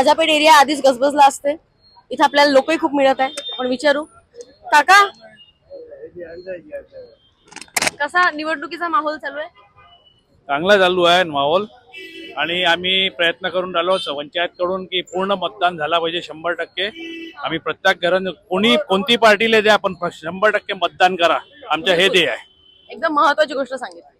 Rajapeth area आधीच गजबजला असते. इथे आपल्याला लोकही खूप मिळत आहे. आपण विचारू. काका? कसा निवडणुकीचा माहोल चालू आहे? चांगला चालू आहे माहोल. आणि आम्ही प्रयत्न करून राहिलो पंचायत कडून की पूर्ण मतदान झाला पाहिजे शंभर टक्के. आम्ही प्रत्येक घरात कोणी कोणती पार्टीला द्या पण शंभर टक्के मतदान करा. आमचं हे ध्येय आहे. एकदम महत्वाची गोष्ट सांगितली.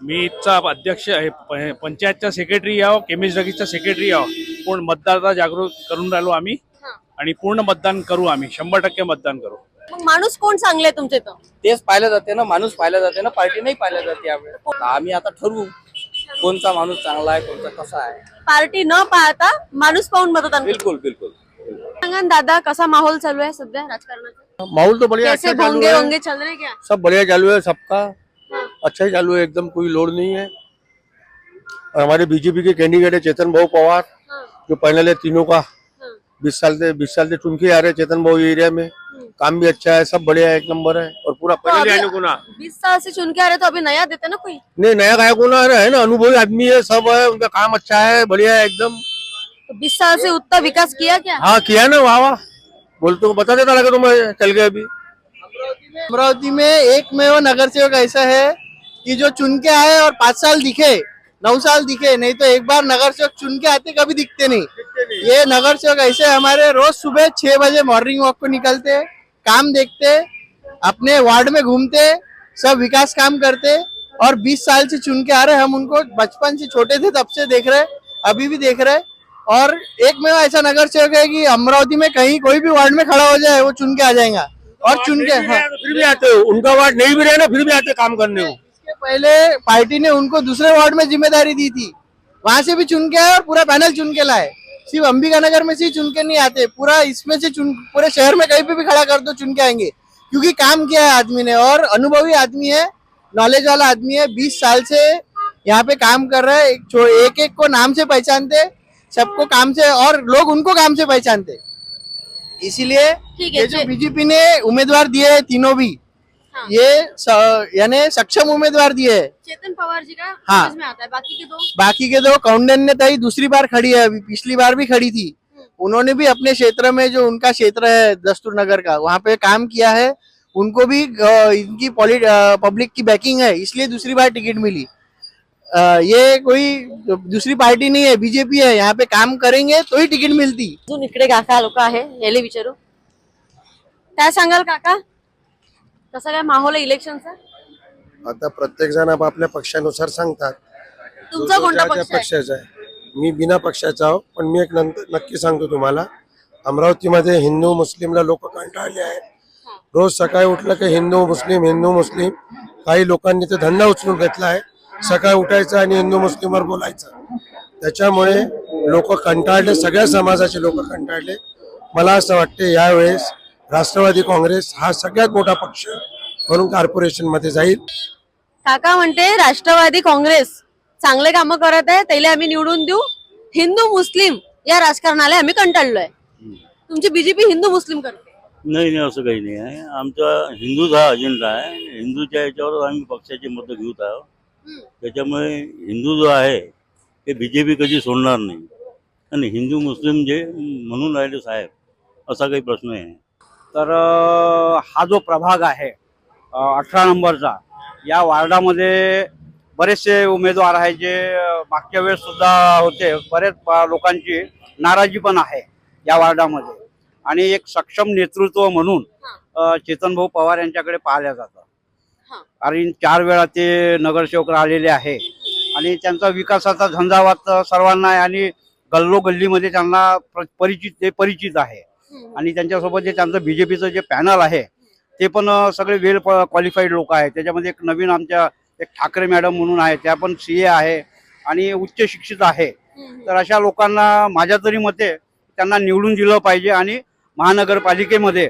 मी इथचा अध्यक्ष आहे पंचायतचा सेक्रेटरी आहो केमिस्ट सेक्रेटरी आहो. पूर्ण मतदाराचा जागृत करून राहिलो आम्ही. आणि पूर्ण मतदान करू आम्ही. शंभर टक्के मतदान करू. मग माणूस कोण चांगले तुमच्या इथं तेच पाहिलं जाते ना. माणूस पाहिलं जाते ना. पार्टी नाही पाहिलं जाते यावेळेस आम्ही आता ठरवू कोणता माणूस चांगला आहे कोणता कसा आहे. पार्टी न पाहता माणूस पाहून मतदान करा. बिलकुल बिलकुल सांगा ना दादा कसा माहोल चालू आहे सध्या राजकारणाचा? माहौल तो बढ़िया कैसे अच्छा चालू भोंगे है। वोंगे चल रहे क्या? सब बढ़िया चालू है सबका। हाँ. अच्छा ही चालू है एकदम कोई लोड नहीं है। और हमारे बीजेपी के कैंडिडेट है चेतन भाऊ पवार। जो पैनल है तीनों का हाँ. बीस साल से बीस साल से चुन के आ रहे हैं। चेतन भाऊ एरिया में। काम भी अच्छा है सब बढ़िया है एक नंबर है। और पूरा तो पैनल आने को ना। बीस साल से चुन के आ रहे तो अभी नया देते ना कोई? नहीं नया गायक होना है ना अनुभवी आदमी है सब है उनका काम अच्छा है बढ़िया है एकदम। तो बीस साल से उतना विकास किया क्या? हाँ किया ना वाह वाह। बोल तो बता देता लगा तुम्हें चल गए अभी। अमरावती में एक में वो नगर सेवक ऐसा है कि जो चुन के आए और पाँच साल दिखे। नौ साल दिखे नहीं तो एक बार नगर सेवक चुन के आते कभी दिखते नहीं। दिखते नहीं। ये नगर सेवक ऐसे हमारे रोज सुबह छह बजे मॉर्निंग वॉक को निकलते काम देखते अपने वार्ड में घूमते सब विकास काम करते और 20 साल से चुन के आ रहे हम उनको बचपन से छोटे थे तब से देख रहे अभी भी देख रहे। और एक में ऐसा नगर सेवक है कि अमरावती में कहीं कोई भी वार्ड में खड़ा हो जाए वो चुन के आ जाएगा। और चुन के हाँ। फिर भी आते हो। उनका वार्ड नहीं भी रहे ना फिर भी आते काम करने को इसके पहले पार्टी ने उनको दूसरे वार्ड में ज़िम्मेदारी दी थी। वहाँ से भी चुन के आए और पूरा पैनल चुन के लाए। सिर्फ़ अंबिका नगर में से चुन के नहीं आते पूरा इसमें से चुन पूरे शहर में कहीं पे भी खड़ा कर दो चुन के आएँगे। क्योंकि काम किया है आदमी ने और अनुभवी आदमी है नॉलेज वाला आदमी है बीस साल से यहाँ पे काम कर रहा है एक, एक एक को नाम से पहचानते सबको काम से और लोग उनको काम से पहचानते। इसीलिए ये जो बीजेपी ने उम्मीदवार दिए है तीनों भी। हाँ. ये यानी सक्षम उम्मीदवार दिए। हैं चेतन पवार जी का हाँ. में आता है। बाकी के दो? बाकी के दो कौंडन तई दूसरी बार खड़ी है। अभी पिछली बार भी खड़ी थी। उन्होंने भी अपने क्षेत्र में जो उनका क्षेत्र है दस्तूर नगर का वहाँ पे काम किया है। उनको भी इनकी पब्लिक की बैकिंग है इसलिए दूसरी बार टिकट मिली। ये कोई दूसरी पार्टी नहीं है बीजेपी है यहाँ पे काम करेंगे तो ही टिकट मिलती। अजून इकडे काका लोक आहे याले विचारू। काय सांगाल काका? कसा काय माहोल आहे इलेक्शनचा? आता प्रत्येक जण आपापल्या पक्षानुसार सांगतात. तुमचा जो कोणता ज्या ज्या पक्ष आहे? पक्षाचा आहे. मी बिना पक्षाचा आहो पण मी एक नंतर नक्की सांगतो तुम्हाला अमरावतीमध्ये हिंदू मुस्लिमला लोक कंटाळले आहेत. रोज सकाळी उठलं की हिंदू मुस्लिम हिंदू मुस्लिम काही लोकांनी ते धंदा उचलून घेतला आहे. सकाळी उठायचं आणि हिंदू मुस्लिमवर बोलायचं. त्याच्यामुळे लोक कंटाळले सगळ्या समाजाचे लोक कंटाळले. मला असं वाटते यावेळेस राष्ट्रवादी काँग्रेस हा सगळ्यात मोठा पक्ष म्हणून कॉर्पोरेशनमध्ये जाईल. काका म्हणते राष्ट्रवादी काँग्रेस चांगले कामं करत आहे त्याला आम्ही निवडून देऊ. हिंदू मुस्लिम या राजकारणाला आम्ही कंटाळलोय. तुमची बीजेपी हिंदू मुस्लिम करते. नाही नाही असं काही नाही आहे. आमचा हिंदूच हा अजेंडा आहे. हिंदूच्या याच्यावर आम्ही पक्षाचे मतं घेत आहोत. त्याच्यामुळे हिंदू जो आहे ते बी जे पी कधी सोडणार नाही. आणि हिंदू मुस्लिम जे म्हणून राहिले साहेब असा काही प्रश्न आहे. तर हा जो प्रभाग आहे अठरा नंबरचा या वार्डामध्ये बरेचसे उमेदवार आहेत जे मागच्या वेळेस सुद्धा होते. बरेच लोकांची नाराजी पण आहे या वार्डामध्ये. आणि एक सक्षम नेतृत्व म्हणून चेतनभाऊ पवार यांच्याकडे पाहिल्या जातं. हा. कारण चार वेळा ते नगरसेवक राहिलेले आहे. आणि त्यांचा विकासाचा झंझावात सर्वांना आहे आणि गल्लोगल्लीमध्ये त्यांना प्र- परिचित ते परिचित आहे. आणि त्यांच्यासोबत जे त्यांचं बीजेपीचं जे पॅनल आहे ते पण सगळे वेल क्वालिफाईड लोक आहेत. त्याच्यामध्ये एक नवीन आमच्या एक ठाकरे मॅडम म्हणून आहे त्या पण सी ए आहे आणि उच्च शिक्षित आहे. तर अशा लोकांना माझ्या तरी मते त्यांना निवडून दिलं पाहिजे आणि महानगरपालिकेमध्ये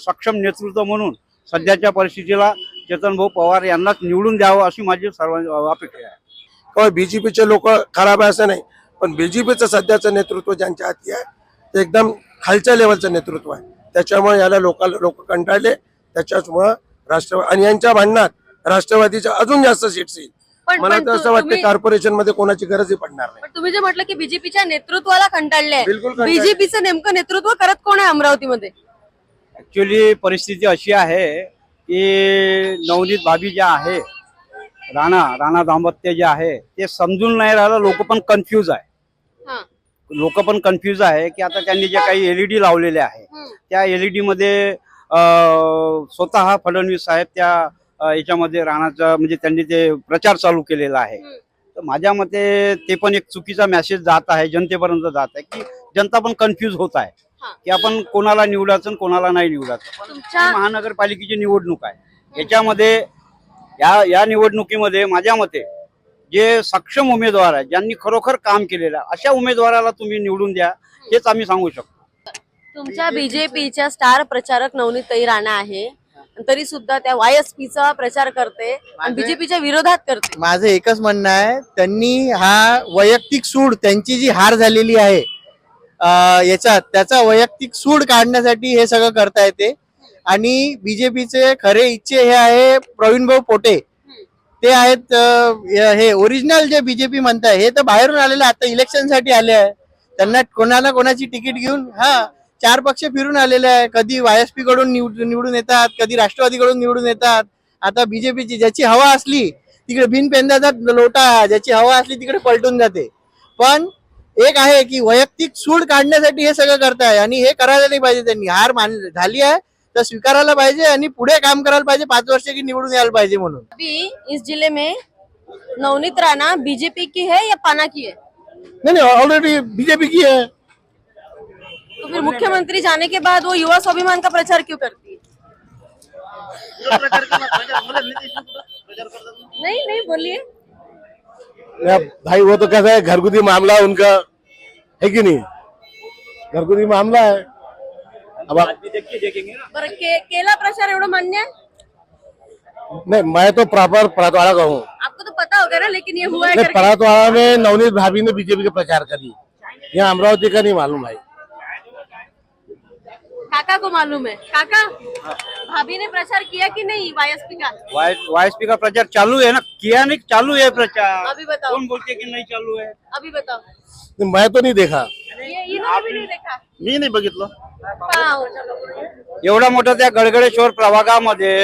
सक्षम नेतृत्व म्हणून सध्याच्या परिस्थितीला चेतनभाऊ पवार यांनाच निवडून द्यावं अशी माझी सर्व अपेक्षा आहे. किंवा बीजेपीचे लोक खराब आहे असं नाही पण बीजेपीचं सध्याचं नेतृत्व ज्यांच्या हाती आहे ते एकदम खालच्या लेवलचं नेतृत्व आहे. त्याच्यामुळे याला लोकांना लोक कंटाळले. त्याच्यामुळं राष्ट्रवादी आणि यांच्या भांडणात राष्ट्रवादीच्या अजून जास्त सीट्स येईल. पण मला तर तु- असं वाटतं कॉर्पोरेशनमध्ये कोणाची गरजही पडणार नाही. पण तुम्ही जे म्हटलं की बीजेपीच्या नेतृत्वाला कंटाळले बिलकुल. बीजेपीचं नेमकं नेतृत्व करत कोण आहे अमरावतीमध्ये? ऍक्च्युली परिस्थिती अशी आहे की नवनीत भाभी ज्या आहे राणा राणा दाम्पत्य जे आहे ते समजून नाही राहिलं लोक पण कन्फ्यूज आहे. लोक पण कन्फ्यूज आहे की आता त्यांनी जे काही एलईडी लावलेले आहे. त्या एलईडी मध्ये स्वतः फडणवीस साहेब त्या याच्यामध्ये राणाचा म्हणजे त्यांनी ते प्रचार चालू केलेला आहे. तर माझ्या मते ते पण एक चुकीचा मेसेज जात आहे जनतेपर्यंत जात आहे की जनता पण कन्फ्यूज होत आहे. की आपण कोणाला निवडायचं आणि कोणाला नाही निवडायचं पण महानगरपालिकेची निवडणूक आहे याच्यामध्ये या या निवडणुकीमध्ये माझ्या मते जे सक्षम उमेदवार आहेत ज्यांनी खरोखर काम केलेलं आहे अशा उमेदवाराला तुम्ही निवडून द्या हेच आम्ही सांगू शकतो. तुमच्या बीजेपीच्या स्टार प्रचारक नवनीत राणा आहे. तरी सुद्धा त्या वायएसपीचा प्रचार करते आणि बीजेपीच्या विरोधात करते. माझं एकच म्हणणं आहे त्यांनी हा वैयक्तिक सूड त्यांची जी हार झालेली आहे अं, याच्यात त्याचा वैयक्तिक सूड काढण्यासाठी हे सगळं करता येते. आणि बीजेपीचे खरे इच्छे हे आहे प्रवीण भाऊ पोटे. ते आहेत हे ओरिजिनल जे बीजेपी म्हणताय हे तर बाहेरून आलेले आता इलेक्शनसाठी आले आहे. त्यांना कोणाला कोणाची तिकीट घेऊन हा चार पक्ष फिरून आलेले आहे. कधी वायएसपी कडून निवडून येतात कधी राष्ट्रवादीकडून निवडून येतात. आता बीजेपीची ज्याची हवा असली तिकडे बिनपेंदाचा लोटा ज्याची हवा असली तिकडे पलटून जाते. पण एक आहे की वैयक्तिक सूड काढण्यासाठी हे सगळं करताय आणि हे करायला नाही पाहिजे त्यांनी. हार मान झाली आहे. तर स्वीकारायला पाहिजे आणि पुढे काम करायला पाहिजे पाच वर्ष की निवडून यायला पाहिजे म्हणून. अभी इस जिले में नवनीत राणा बीजेपी की है या पाना की है? नहीं नहीं ऑलरेडी बीजेपी की है। तो फिर मुख्यमंत्री जाने के बाद वो युवा स्वाभिमान का प्रचार क्यों करती है? नहीं नहीं बोलिए। या भाई वो तो कैसा है घरगुती मामला है उनका है कि नहीं? घरगुती मामला है। अब आप- बरं के, केला प्रचार एवढं मान्य है नहीं मैं तो प्रॉपर परातवाड़ा का हूँ। आपको तो पता होगा ना लेकिन ये हुआ है नहीं करके। परातवाड़ा में नवनीत भाभी ने बीजेपी का प्रचार करी यहाँ अमरावती का नहीं मालूम भाई। काका को मालूम है। काका भाभी ने प्रचार किया कि नहीं वायएसपी का? वायएसपी का प्रचार चालू है ना? किया नहीं चालू है प्रचार। अभी बताओ। कौन बोलते कि नहीं चालू है? अभी बताओ। नहीं, मैं तो नहीं देखा। ये इन्होंने भी नहीं देखा। मी नाही बघितलं. एवढा मोठा त्या गडगडेश्वर प्रभागामध्ये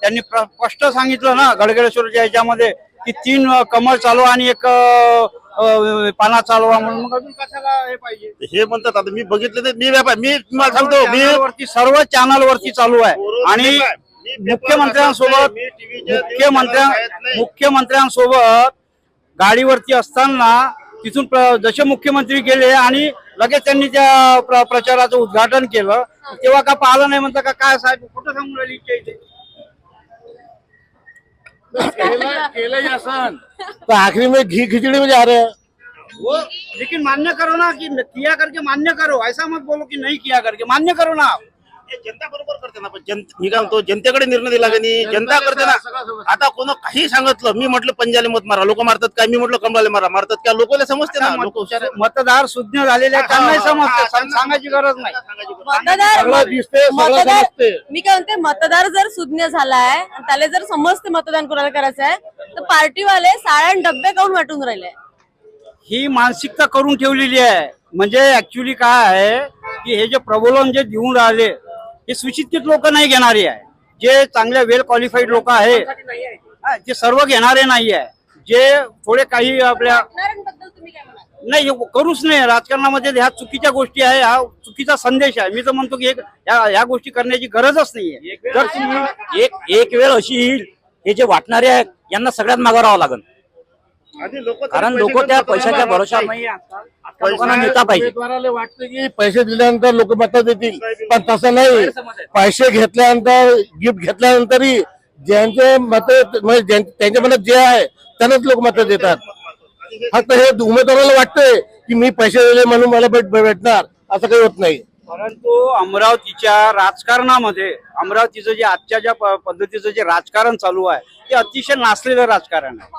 त्यांनी स्पष्ट सांगितलं ना गडगडेश्वरच्या याच्यामध्ये की तीन कमळ चालवा आणि एक पाना चालवा म्हणून. हे म्हणतात आता मी बघितलं ते मी व्यापार मी तुम्हाला सांगतो मी वरती सर्व चॅनल वरती चालू आहे. आणि मुख्यमंत्र्यांसोबत मुख्यमंत्र्यां मुख्यमंत्र्यांसोबत गाडीवरती असताना तिथून जसे मुख्यमंत्री गेले आणि लगेच त्यांनी त्या प्र- प्रचाराचं उद्घाटन केलं. तेव्हा का पाहिलं नाही म्हणता का काय साहेब कुठं सांगून राहिली इच्छा इथे? केलं तो आखिरी में घी खिचड़ी में जा रहे हैं वो लेकिन मान्य करो ना कि किया करके मान्य करो. ऐसा मत बोलो कि नहीं किया करके. मान्य करो ना आप. जनता बरोबर करते ना पण जन मी काय म्हणतो जनतेकडे निर्णय दिला का नाही जनता करते ना. आता कोण काही सांगितलं मी म्हटलं पंजाले मत मारा लोक मारतात काय? मी म्हटलं कमळाले मारा मारतात काय? लोकांना समजते ना लोक. मतदार सुज्ञ झालेले आहेत, त्यांनाही समजते सांग- सांगायची गरज नाही. मतदार सगळं दिसते सगळं मतदार समजते मी काय म्हणते मतदार जर सुज्ञ झालाय आणि त्याला जर समजते मतदान कोणाला करायचं आहे तर पार्टीवाले साळण डब्बे काऊन वाटून राहिले. ही मानसिकता करून ठेवलेली आहे. म्हणजे ऍक्च्युली काय आहे की हे जे प्रबोधन जे देऊन राहिले हे सुशिक्षित लोक नाही घेणारे आहे. जे चांगले वेल क्वालिफाईड लोक आहे हा, ते सर्व घेणारे नाही आहे जे थोडे काही आपल्या नाही करूच नाही राजकारणामध्ये ह्या चुकीच्या गोष्टी आहे हा चुकीचा संदेश आहे. मी तर म्हणतो की एक या या गोष्टी करण्याची गरजच नाहीये जर तुम्ही एक एक वेळ अशी येईल हे जे वाटणारे आहेत यांना सगळ्यात मागं राहावं लागेल. कारण लोक त्या पैशाच्या भरोशावर नाही नेता पाहिजे. उमेदवाराला वाटतं की पैसे दिल्यानंतर लोक मत देतील पण तसं नाही. पैसे घेतल्यानंतर गिफ्ट घेतल्यानंतरही ज्यांचे मत म्हणजे त्यांच्या मनात जे आहे त्यांनाच लोक मत देतात. फक्त हे उमेदवाराला वाटतंय की मी पैसे दिले म्हणून मला भेट भेटणार असं काही होत नाही. परंतु अमरावतीच्या राजकारणामध्ये अमरावतीचं जे आजच्या ज्या पद्धतीचं जे राजकारण चालू आहे ते अतिशय नासलेलं राजकारण आहे.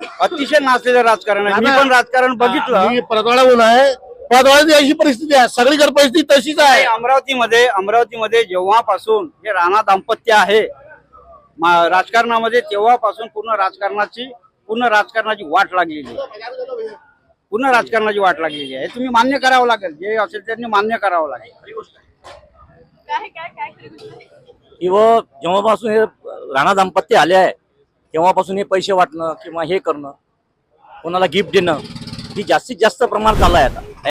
अतिशय नाचलेलं राजकारण आहे. मी पण राजकारण बघितलं. मी आहे. परतवाड्याची अशी परिस्थिती आहे. सगळीकडे परिस्थिती तशीच आहे. अमरावतीमध्ये अमरावतीमध्ये जेव्हापासून हे राणा दाम्पत्य आहे राजकारणामध्ये तेव्हापासून पूर्ण राजकारणाची पूर्ण राजकारणाची वाट लागलेली आहे. पूर्ण राजकारणाची वाट लागलेली आहे. हे तुम्ही मान्य करावं लागेल. जे असेल त्यांनी मान्य करावं लागेल. किंवा जेव्हापासून हे राणा दाम्पत्य आले आहे केव्हापासून हे पैसे वाटणं किंवा हे करणं कोणाला गिफ्ट देणं ही जास्तीत जास्त प्रमाणात चाललं आहे आता.